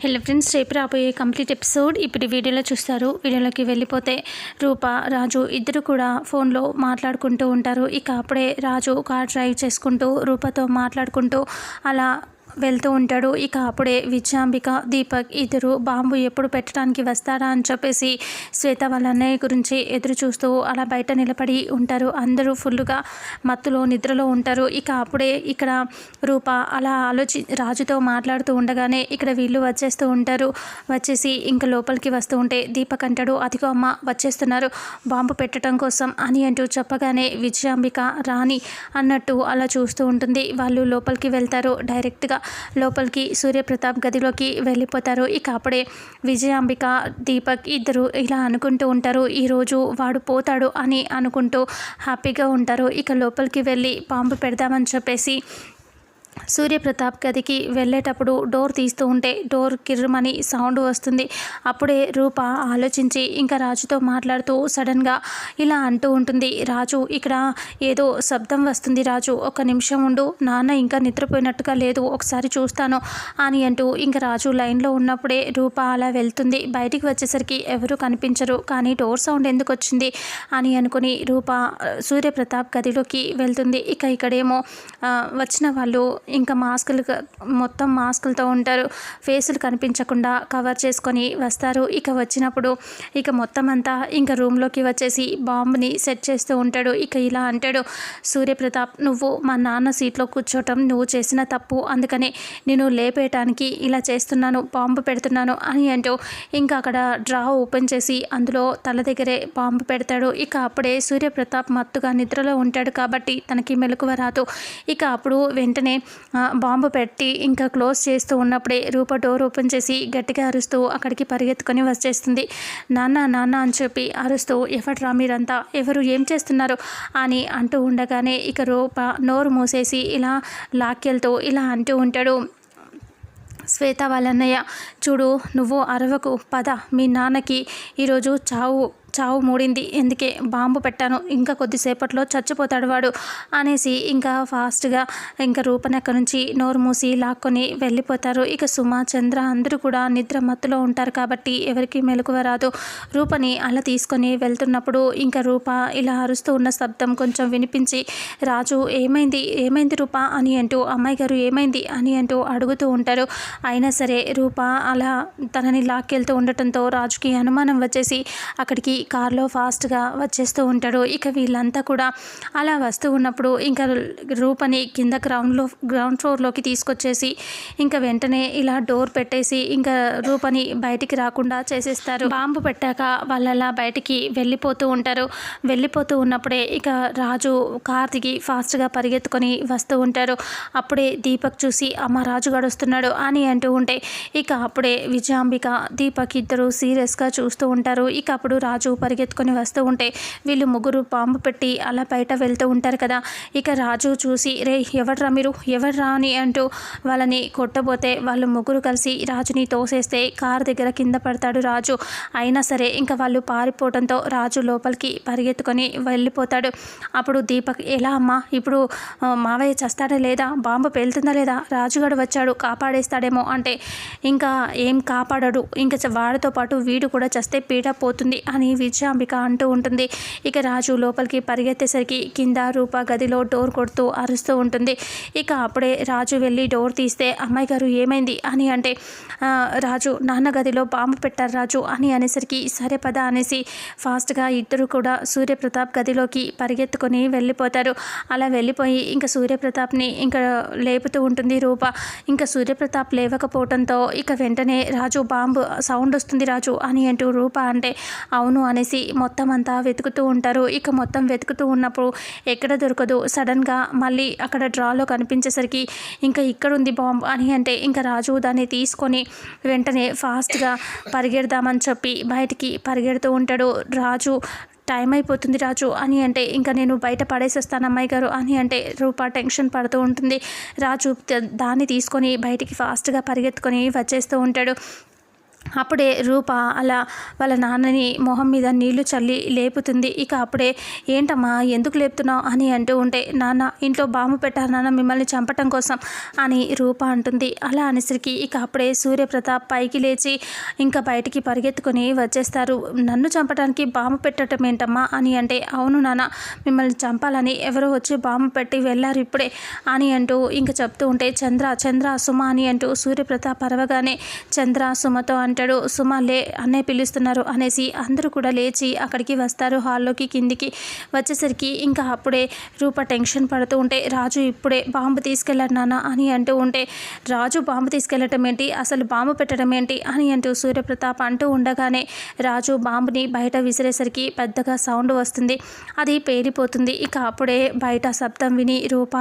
Hello friends రేపు రాబోయే complete episode ఇప్పుడు వీడియోలో చూస్తారు. వీడియోలోకి వెళ్ళిపోతే రూప రాజు ఇద్దరు కూడా ఫోన్లో మాట్లాడుకుంటూ ఉంటారు. ఇక అప్పుడే రాజు కార్ డ్రైవ్ చేసుకుంటూ రూపతో మాట్లాడుకుంటూ అలా వెళ్తూ ఉంటాడు. ఇక అప్పుడే విజయాంబిక దీపక్ ఇద్దరు బాంబు ఎప్పుడు పెట్టడానికి వస్తారా అని చెప్పేసి శ్వేత వాళ్ళ అన్నయ్య గురించి ఎదురు చూస్తూ అలా బయట నిలబడి ఉంటారు. అందరూ ఫుల్గా మత్తులో నిద్రలో ఉంటారు. ఇక అప్పుడే ఇక్కడ రూప అలా ఆలోచి రాజుతో మాట్లాడుతూ ఉండగానే ఇక్కడ వీళ్ళు వచ్చేస్తూ ఉంటారు. వచ్చేసి ఇంకా లోపలికి వస్తూ ఉంటే దీపక్ అంటాడు అదిగో అమ్మ వచ్చేస్తున్నారు. బాంబు పెట్టడం కోసం అని అంటూ చెప్పగానే విజయాంబిక రాణి అన్నట్టు అలా చూస్తూ ఉంటుంది. వాళ్ళు లోపలికి వెళ్తారు. డైరెక్ట్గా లోపలికి సూర్యప్రతాప్ గదిలోకి వెళ్ళిపోతారు. ఇక అప్పుడే విజయాంబిక దీపక్ ఇద్దరు ఇలా అనుకుంటూ ఉంటారు ఈరోజు వాడు పోతాడు అని అనుకుంటూ హ్యాపీగా ఉంటారు. ఇక లోపలికి వెళ్ళి పాంపు పెడదామని చెప్పేసి సూర్యప్రతాప్ గదికి వెళ్ళేటప్పుడు డోర్ తీస్తూ ఉంటే డోర్ కిర్రమని సౌండ్ వస్తుంది. అప్పుడే రూప ఆలోచించి ఇంకా రాజుతో మాట్లాడుతూ సడన్గా ఇలా అంటూ ఉంటుంది. రాజు ఇక్కడ ఏదో శబ్దం వస్తుంది రాజు. ఒక నిమిషం ఉండు. నాన్న ఇంకా నిద్రపోయినట్టుగా లేదు. ఒకసారి చూస్తాను అని అంటూ ఇంకా రాజు లైన్లో ఉన్నప్పుడే రూప అలా వెళ్తుంది. బయటికి వచ్చేసరికి ఎవరు కనిపించరు. కానీ డోర్ సౌండ్ ఎందుకు వచ్చింది అని అనుకుని రూప సూర్యప్రతాప్ గదిలోకి వెళ్తుంది. ఇక ఇక్కడేమో వచ్చిన వాళ్ళు ఇంకా మాస్కులు మొత్తం మాస్కులతో ఉంటారు. ఫేసులు కనిపించకుండా కవర్ చేసుకొని వస్తారు. ఇక వచ్చినప్పుడు ఇక మొత్తం అంతా ఇంకా రూమ్లోకి వచ్చేసి బాంబుని సెట్ చేస్తూ ఉంటాడు. ఇక ఇలా అంటాడు సూర్యప్రతాప్ నువ్వు మా నాన్న సీట్లో కూర్చోవటం నువ్వు చేసిన తప్పు. అందుకనే నేను లేపేయటానికి ఇలా చేస్తున్నాను బాంబు పెడుతున్నాను అని అంటూ ఇంకా అక్కడ డ్రా ఓపెన్ చేసి అందులో తల దగ్గరే బాంబు పెడతాడు. ఇక అప్పుడే సూర్యప్రతాప్ మత్తుగా నిద్రలో ఉంటాడు కాబట్టి తనకి మెలకువ రాదు. ఇక అప్పుడు వెంటనే బాంబు పెట్టి ఇంకా క్లోజ్ చేస్తూ ఉన్నప్పుడే రూప డోర్ ఓపెన్ చేసి గట్టిగా అరుస్తూ అక్కడికి పరిగెత్తుకొని వచ్చేస్తుంది. నాన్న నాన్న అని చెప్పి అరుస్తూ ఎవట్రా మీరంతా? ఎవరు? ఏం చేస్తున్నారు? అని అంటూ ఉండగానే ఇక రూప నోరు మూసేసి ఇలా లాక్కెళ్తూ ఇలా అంటూ ఉంటాడు. శ్వేత వాళ్ళన్నయ్య చూడు నువ్వు అరవకు పద మీ నాన్నకి ఈరోజు చావు. చావు మూడింది. ఎందుకే? బాంబు పెట్టాను. ఇంకా కొద్దిసేపట్లో చచ్చిపోతాడు వాడు అనేసి ఇంకా ఫాస్ట్గా ఇంకా రూపనెక్క నుంచి నోరు మూసి లాక్కొని వెళ్ళిపోతారు. ఇక సుమ చంద్ర అందరూ కూడా నిద్ర మత్తులో ఉంటారు కాబట్టి ఎవరికి మెలకువ రాదు. రూపని అలా తీసుకొని వెళ్తున్నప్పుడు ఇంకా రూప ఇలా అరుస్తూ ఉన్న శబ్దం కొంచెం వినిపించి రాజు ఏమైంది? ఏమైంది రూప? అని అంటూ అమ్మాయి గారు ఏమైంది? అని అంటూ అడుగుతూ ఉంటారు. అయినా సరే రూప అలా తనని లాక్కెళ్తూ ఉండటంతో రాజుకి అనుమానం వచ్చేసి అక్కడికి కార్లో ఫాస్ట్గా వచ్చేస్తూ ఉంటాడు. ఇక వీళ్ళంతా కూడా అలా వస్తూ ఉన్నప్పుడు ఇంకా రూపని కింద గ్రౌండ్లో గ్రౌండ్ ఫ్లోర్లోకి తీసుకొచ్చేసి ఇంకా వెంటనే ఇలా డోర్ పెట్టేసి ఇంకా రూపని బయటికి రాకుండా చేసేస్తారు. బాంబు పెట్టాక వాళ్ళలా బయటికి వెళ్ళిపోతూ ఉంటారు. వెళ్ళిపోతూ ఉన్నప్పుడే ఇక రాజు కార్ దిగి ఫాస్ట్గా పరిగెత్తుకొని వస్తూ ఉంటారు. అప్పుడే దీపక్ చూసి అమ్మ రాజు గడుస్తున్నాడు అని అంటూ ఉంటే ఇక అప్పుడే విజయాంబిక దీపక్ ఇద్దరు సీరియస్గా చూస్తూ ఉంటారు. ఇక అప్పుడు రాజు పరిగెత్తుకొని వస్తూ ఉంటే వీళ్ళు ముగ్గురు పాంపు పెట్టి అలా బయట వెళ్తూ ఉంటారు కదా. ఇక రాజు చూసి రే ఎవడ్రా మీరు? ఎవడ్రా అని అంటూ వాళ్ళని కొట్టబోతే వాళ్ళు ముగ్గురు కలిసి రాజుని తోసేస్తే కారు దగ్గర కింద పడతాడు రాజు. అయినా సరే ఇంకా వాళ్ళు పారిపోవడంతో రాజు లోపలికి పరిగెత్తుకొని వెళ్ళిపోతాడు. అప్పుడు దీపక్ ఎలా అమ్మా? ఇప్పుడు మావయ్య చస్తాడా లేదా? బాంబు పేలుతుందా లేదా? రాజుగాడు వచ్చాడు కాపాడేస్తాడేమో అంటే ఇంకా ఏం కాపాడడు? ఇంకా వాడితో పాటు వీడు కూడా చస్తే పీట పోతుంది అని విజయాంబిక అంటూ ఉంటుంది. ఇక రాజు లోపలికి పరిగెత్తేసరికి కింద రూప గదిలో డోర్ కొడుతూ అరుస్తూ ఉంటుంది. ఇక అప్పుడే రాజు వెళ్ళి డోర్ తీస్తే అమ్మాయి గారు ఏమైంది? అని అంటే రాజు నాన్న గదిలో బాంబు పెట్టారు రాజు అని అనేసరికి సరే పద అనేసి ఫాస్ట్గా ఇద్దరు కూడా సూర్యప్రతాప్ గదిలోకి పరిగెత్తుకొని వెళ్ళిపోతారు. అలా వెళ్ళిపోయి ఇంకా సూర్యప్రతాప్ని ఇంకా లేపుతూ ఉంటుంది రూప. ఇంకా సూర్యప్రతాప్ లేవకపోవడంతో ఇక వెంటనే రాజు బాంబు సౌండ్ వస్తుంది రాజు అని అంటూ రూప అంటే అవును అనేసి మొత్తం అంతా వెతుకుతూ ఉంటారు. ఇక మొత్తం వెతుకుతూ ఉన్నప్పుడు ఎక్కడ దొరకదు. సడన్గా మళ్ళీ అక్కడ డ్రాలో కనిపించేసరికి ఇంకా ఇక్కడ ఉంది బాంబు అని అంటే ఇంకా రాజు దాన్ని తీసుకొని వెంటనే ఫాస్ట్గా పరిగెడదామని చెప్పి బయటికి పరిగెడుతూ ఉంటాడు. రాజు టైం అయిపోతుంది రాజు అని అంటే ఇంకా నేను బయట పడేసేస్తాను అమ్మాయి గారు అని అంటే రూప టెన్షన్ పడుతూ ఉంటుంది. రాజు దాన్ని తీసుకొని బయటికి ఫాస్ట్గా పరిగెత్తుకొని వచ్చేస్తూ ఉంటాడు. అప్పుడే రూప అలా వాళ్ళ నాన్నని మొహం మీద నీళ్ళు చల్లి లేపుతుంది. ఇక అప్పుడే ఏంటమ్మా ఎందుకు లేపుతున్నావు? అని అంటూ ఉంటే నాన్న ఇంట్లో బాంబు పెట్టారు నాన్న మిమ్మల్ని చంపటం కోసం అని రూప అంటుంది. అలా అనేసరికి ఇక అప్పుడే సూర్యప్రతాప్ పైకి లేచి ఇంకా బయటికి పరిగెత్తుకొని వచ్చేస్తారు. నన్ను చంపడానికి బాంబు పెట్టడం ఏంటమ్మా? అని అంటే అవును నాన్న మిమ్మల్ని చంపాలని ఎవరో వచ్చి బాంబు పెట్టి వెళ్ళారు ఇప్పుడే అని అంటూ ఇంకా చెప్తూ ఉంటే చంద్ర చంద్ర సుమ అని అంటూ సూర్యప్రతాప్ పరవగానే చంద్ర సుమతో అంటాడు సుమ అన్నయ్య పిలుస్తున్నారు అనేసి అందరూ కూడా లేచి అక్కడికి వస్తారు. హాల్లోకి కిందికి వచ్చేసరికి ఇంకా అప్పుడే రూప టెన్షన్ పడుతూ ఉంటే రాజు ఇప్పుడే బాంబు తీసుకెళ్ళారు నాన్న అని అంటూ ఉంటే రాజు బాంబు తీసుకెళ్ళటం ఏంటి? అసలు బాంబు పెట్టడం ఏంటి? అని అంటూ సూర్యప్రతాప్ అంటూ ఉండగానే రాజు బాంబుని బయట విసిరేసరికి పెద్దగా సౌండ్ వస్తుంది. అది పేలిపోతుంది. ఇక అప్పుడే బయట శబ్దం విని రూప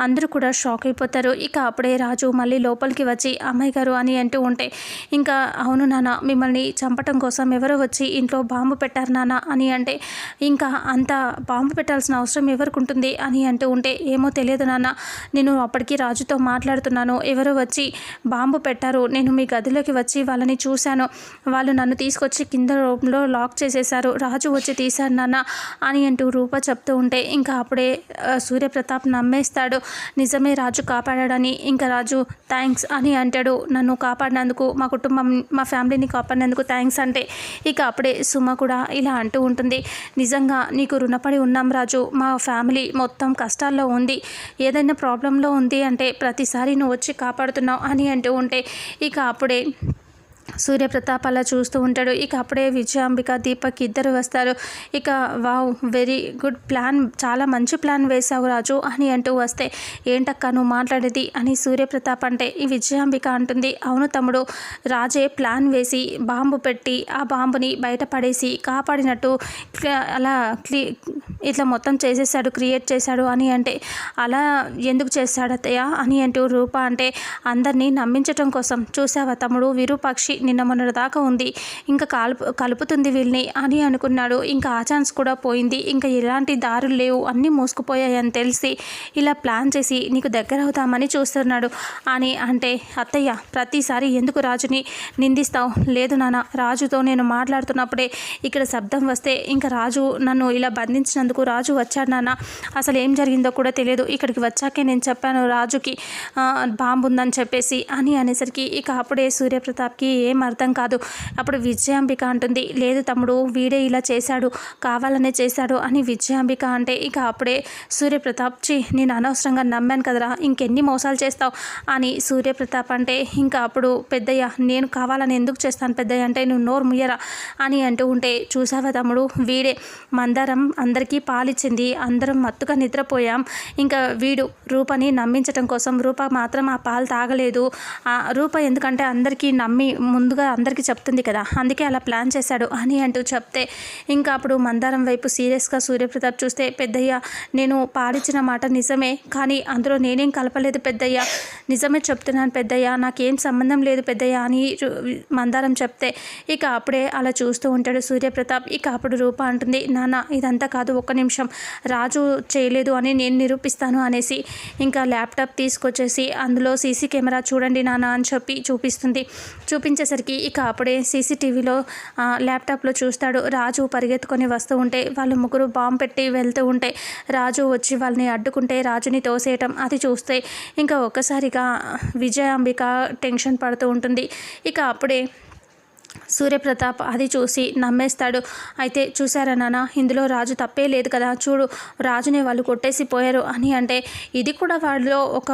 అందరూ కూడా షాక్ అయిపోతారు. ఇక అప్పుడే రాజు మళ్ళీ లోపలికి వచ్చి అమ్మాయి గారు అని అంటూ ఉంటే ఇంకా అవును నాన్న. మిమ్మల్ని చంపటం కోసం ఎవరో వచ్చి ఇంట్లో బాంబు పెట్టారు నాన్న అని అంటే ఇంకా అంత బాంబు పెట్టాల్సిన అవసరం ఎవరికి ఉంటుంది? అని అంటూ ఉంటే ఏమో తెలియదు నాన్న. నేను అప్పటికి రాజుతో మాట్లాడుతున్నాను. ఎవరో వచ్చి బాంబు పెట్టారు. నేను మీ గదిలోకి వచ్చి వాళ్ళని చూశాను. వాళ్ళు నన్ను తీసుకొచ్చి కింద రూమ్లో లాక్ చేసేశారు. రాజు వచ్చి తీశారు నాన్న అని అంటూ రూప చెప్తూ ఉంటే ఇంకా అప్పుడే సూర్యప్రతాప్ నమ్మేస్తాడు. నిజమే రాజు కాపాడాడని. ఇంకా రాజు థ్యాంక్స్ అని అంటాడు. నన్ను కాపాడినందుకు మా కుటుంబం మా ఫ్యామిలీని కాపాడినందుకు థ్యాంక్స్ అంటే ఇక అప్పుడే సుమ కూడా ఇలా అంటూ ఉంటుంది. నిజంగా నీకు రుణపడి ఉన్నాం రాజు. మా ఫ్యామిలీ మొత్తం కష్టాల్లో ఉంది. ఏదైనా ప్రాబ్లంలో ఉంది అంటే ప్రతిసారి నువ్వు వచ్చి కాపాడుతున్నావు అని అంటూ ఉంటే ఇక అప్పుడే సూర్యప్రతాప్ అలా చూస్తూ ఉంటాడు. ఇక అప్పుడే విజయాంబిక దీపక్ ఇద్దరు వస్తారు. ఇక వావ్ వెరీ గుడ్ ప్లాన్. చాలా మంచి ప్లాన్ వేశావు రాజు అని అంటూ వస్తే ఏంటక్క నువ్వు మాట్లాడేది? అని సూర్యప్రతాప్ అంటే ఈ విజయాంబిక అంటుంది అవును తమ్ముడు రాజే ప్లాన్ వేసి బాంబు పెట్టి ఆ బాంబుని బయట పడేసి కాపాడినట్టు అలా క్లీ ఇట్లా మొత్తం చేసేసాడు క్రియేట్ చేశాడు అని అంటే అలా ఎందుకు చేశాడు అని అంటూ రూప అంటే అందరినీ నమ్మించటం కోసం. చూసావా తమ్ముడు విరూపాక్షి నిన్న మొన్నటి దాకా ఉంది. ఇంకా కలుపు కలుపుతుంది వీళ్ళని అని అనుకున్నాడు. ఇంకా ఆ ఛాన్స్ కూడా పోయింది. ఇంకా ఎలాంటి దారులు లేవు. అన్నీ మోసుకుపోయాయని తెలిసి ఇలా ప్లాన్ చేసి నీకు దగ్గర అవుతామని చూస్తున్నాడు. అని అంటే అత్తయ్య ప్రతిసారి ఎందుకు రాజుని నిందిస్తావు? లేదు నాన్న రాజుతో నేను మాట్లాడుతున్నప్పుడే ఇక్కడ శబ్దం వస్తే ఇంకా రాజు నన్ను ఇలా బంధించినందుకు రాజు వచ్చాడు నాన్న. అసలు ఏం జరిగిందో కూడా తెలియదు. ఇక్కడికి వచ్చాకే నేను చెప్పాను రాజుకి బాంబు ఉందని చెప్పేసి అని అనేసరికి ఇక అప్పుడే సూర్యప్రతాప్కి ఏం అర్థం కాదు. అప్పుడు విజయాంబిక అంటుంది లేదు తమ్ముడు వీడే ఇలా చేశాడు కావాలనే చేశాడు అని విజయాంబిక అంటే ఇక అప్పుడే సూర్యప్రతాప్ చి నేను అనవసరంగా నమ్మాను కదరా ఇంకెన్ని మోసాలు చేస్తావు? అని సూర్యప్రతాప్ అంటే ఇంకా అప్పుడు పెద్దయ్య నేను కావాలని ఎందుకు చేస్తాను పెద్దయ్య అంటే నువ్వు నోరు ముయ్యరా అని అంటూ ఉంటే చూసావా తమ్ముడు వీడే మందారం అందరికీ పాలిచ్చింది అందరం మత్తుగా నిద్రపోయాం. ఇంకా వీడు రూపని నమ్మించటం కోసం రూప మాత్రం ఆ పాలు తాగలేదు. ఆ రూప ఎందుకంటే అందరికీ నమ్మి ముందుగా అందరికీ చెప్తుంది కదా అందుకే అలా ప్లాన్ చేశాడు అని అంటూ చెప్తే ఇంకా అప్పుడు మందారం వైపు సీరియస్గా సూర్యప్రతాప్ చూస్తే పెద్దయ్య నేను పాలిచ్చిన మాట నిజమే కానీ అందులో నేనేం కలపలేదు పెద్దయ్య. నిజమే చెప్తున్నాను పెద్దయ్య నాకేం సంబంధం లేదు పెద్దయ్య అని మందారం చెప్తే ఇక అప్పుడే అలా చూస్తూ ఉంటాడు సూర్యప్రతాప్. ఇక అప్పుడు రూప అంటుంది నాన్న ఇదంతా కాదు ఒక్క నిమిషం. రాజు చేయలేదు అని నేను నిరూపిస్తాను అనేసి ఇంకా ల్యాప్టాప్ తీసుకొచ్చేసి అందులో సీసీ కెమెరా చూడండి నాన్న అని చెప్పి చూపిస్తుంది. వచ్చేసరికి ఇక అప్పుడే సీసీటీవీలో ల్యాప్టాప్లో చూస్తాడు. రాజు పరిగెత్తుకొని వస్తూ ఉంటే వాళ్ళు ముగ్గురు బాంబు పెట్టి వెళ్తూ ఉంటే రాజు వచ్చి వాళ్ళని అడ్డుకుంటే రాజుని తోసేయటం అది చూస్తే ఇంకా ఒక్కసారిగా విజయాంబిక టెన్షన్ పడుతూ ఉంటుంది. ఇక అప్పుడే సూర్యప్రతాప్ అది చూసి నమ్మేస్తాడు. అయితే చూసారా నాన్న ఇందులో రాజు తప్పే లేదు కదా. చూడు రాజుని వాళ్ళు కొట్టేసి పోయారు అని అంటే ఇది కూడా వాడిలో ఒక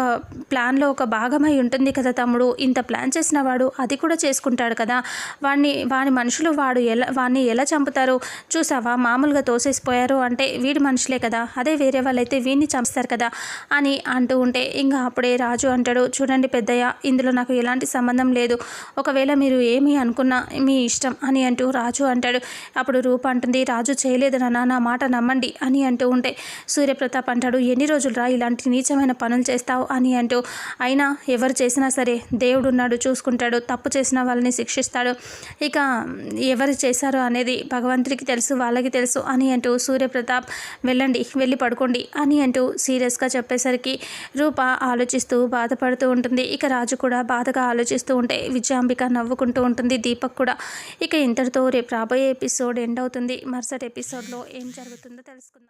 ప్లాన్లో ఒక భాగమై ఉంటుంది కదా తమ్ముడు. ఇంత ప్లాన్ చేసిన వాడు అది కూడా చేసుకుంటాడు కదా. వాడిని వాడి మనుషులు వాడు ఎలా వాడిని ఎలా చంపుతారు? చూసావా మామూలుగా తోసేసిపోయారు అంటే వీడి మనుషులే కదా. అదే వేరే వాళ్ళైతే వీడిని చంపుతారు కదా అని అంటూ ఉంటే ఇంకా అప్పుడే రాజు అంటాడు చూడండి పెద్దయ్య ఇందులో నాకు ఎలాంటి సంబంధం లేదు. ఒకవేళ మీరు ఏమి అనుకున్నా మీ ఇష్టం అని అంటూ రాజు అంటాడు. అప్పుడు రూప అంటుంది రాజు చేయలేదు నాన్న నా మాట నమ్మండి అని అంటూ ఉంటే సూర్యప్రతాప్ అంటాడు ఎన్ని రోజులు రా ఇలాంటి నీచమైన పనులు చేస్తావు? అని అంటూ అయినా ఎవరు చేసినా సరే దేవుడు ఉన్నాడు చూసుకుంటాడు తప్పు చేసిన వాళ్ళని శిక్షిస్తాడు. ఇక ఎవరు చేశారో అనేది భగవంతుడికి తెలుసు వాళ్ళకి తెలుసు అని అంటూ సూర్యప్రతాప్ వెళ్ళండి వెళ్ళి పడుకోండి అని అంటూ సీరియస్గా చెప్పేసరికి రూప ఆలోచిస్తూ బాధపడుతూ ఉంటుంది. ఇక రాజు కూడా బాధగా ఆలోచిస్తూ ఉంటే విజయాంబిక నవ్వుకుంటూ ఉంటుంది దీపక్ కూడా. ఇక ఇంతటితో రేపు రాబోయే ఎపిసోడ్ ఎండ్ అవుతుంది. మరుసటి ఎపిసోడ్లో ఏం జరుగుతుందో తెలుసుకుందాం.